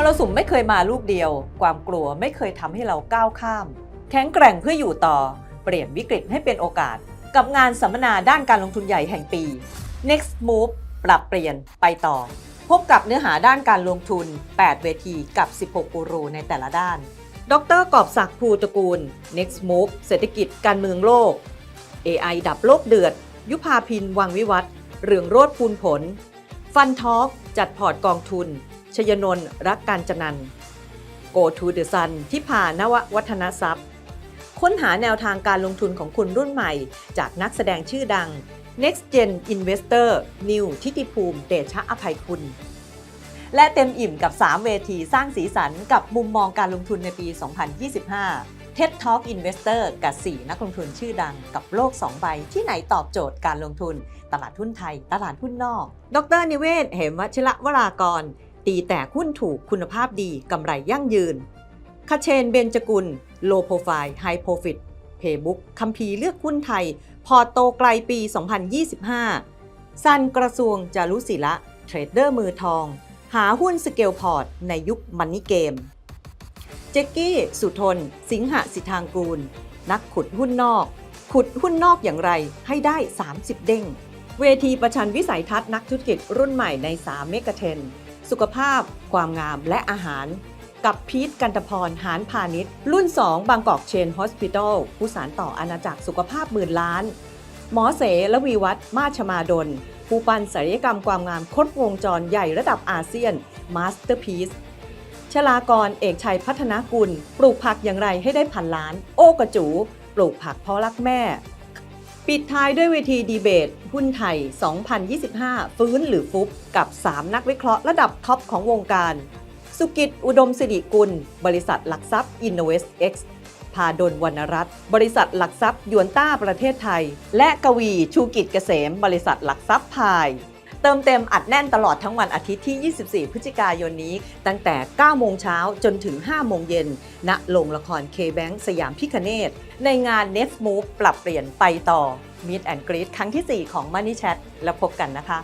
มรสุมไม่เคยมาลูกเดียว ความกลัวไม่เคยทำให้เราก้าวข้าม แข็งแกร่งเพื่ออยู่ต่อ เปลี่ยนวิกฤตให้เป็นโอกาส กับงานสัมมนาด้านการลงทุนใหญ่แห่งปี Next Move ปรับเปลี่ยนไปต่อ พบกับเนื้อหาด้านการลงทุน 8 เวทีกับ 16 กูรูในแต่ละด้าน ดรกอบศักดิ์ภูตระกูล Next Move เศรษฐกิจการเมืองโลก AI ดับโลกเดือด ยุพาพินวังวิวัฒน์เรืองโรดพูนผล ฟันทอ l k จัดพอร์ตกองทุน ชยนนท์รักการจนัน Go to the Sun ที่พานววัฒนทรัพย์ ค้นหาแนวทางการลงทุนของคุณรุ่นใหม่ จากนักแสดงชื่อดัง Next Gen Investor นิวทิติภูมิเดชะอภัยคุณ และเต็มอิ่มกับ 3 เวทีสร้างสีสันกับมุมมองการลงทุนในปี 2025 TED Talk Investor กับ 4 นักลงทุนชื่อดังกับโลก 2 ใบที่ไหนตอบโจทย์การลงทุน ตลาดหุ้นไทย ตลาดหุ้นนอก ดรนิเวศ เหมวชิระวรากร ตีแต่หุ้นถูกคุณภาพดีกำไรยั่งยืนคาเชนเบนจกุล โลโปรไฟล์ไฮโปรฟิตเพย์บุ๊กคัมภีร์เลือกหุ้นไทย พอโตไกลปี 2025ซันกระทรวงจารุศิละเทรดเดอร์มือทอง หาหุ้นสเกลพอร์ต ในยุคมันนี่เกม เจกกี้ สุทน สิงหสิทางกูล นักขุดหุ้นนอก ขุดหุ้นนอกอย่างไรให้ได้ 30 เด้ง เวทีประชันวิสัยทัศน์นักธุรกิจรุ่นใหม่ใน 3 เมกะเทรนด์ สุขภาพ ความงามและอาหาร กับพีทกันตพรหานพาณิชย์ รุ่น 2 บางกอกเชนฮอสพิทอลผู้สารต่ออาณาจักรสุขภาพหมื่นล้าน หมอเสละวีวัฒน์มาชมาดล ผู้ปันศัลยกรรมความงามครบวงจรใหญ่ระดับอาเซียนมาสเตอร์พีซชลากรเอกชัยพัฒนากุล ปลูกผักอย่างไรให้ได้พันล้าน โอกระจู ปลูกผักเพราะรักแม่ ปิดท้ายด้วยเวทีดีเบต หุ้นไทย 2025 ฟื้นหรือฟุบกับ 3 นักวิเคราะห์ระดับท็อปของวงการ สุกิจอุดมสิริกุล บริษัทหลักทรัพย์ Innovest X พาดลวรรณรัตน์บริษัทหลักทรัพย์ยวนต้าประเทศไทย และกวีชูกิจเกษม บริษัทหลักทรัพย์พาย เติมเต็มอัดแน่นตลอดทั้งวันอาทิตย์ที่ 24 พฤศจิกายนนี้ ตั้งแต่ 9 โมงเช้าจนถึง 5 โมงเย็น ณ โรงละคร K-Bank สยามพิคเนตในงาน Next Move ปรับเปลี่ยนไปต่อ Meet and Greet ครั้งที่ 4 ของ Money Chat แล้วพบกันนะคะ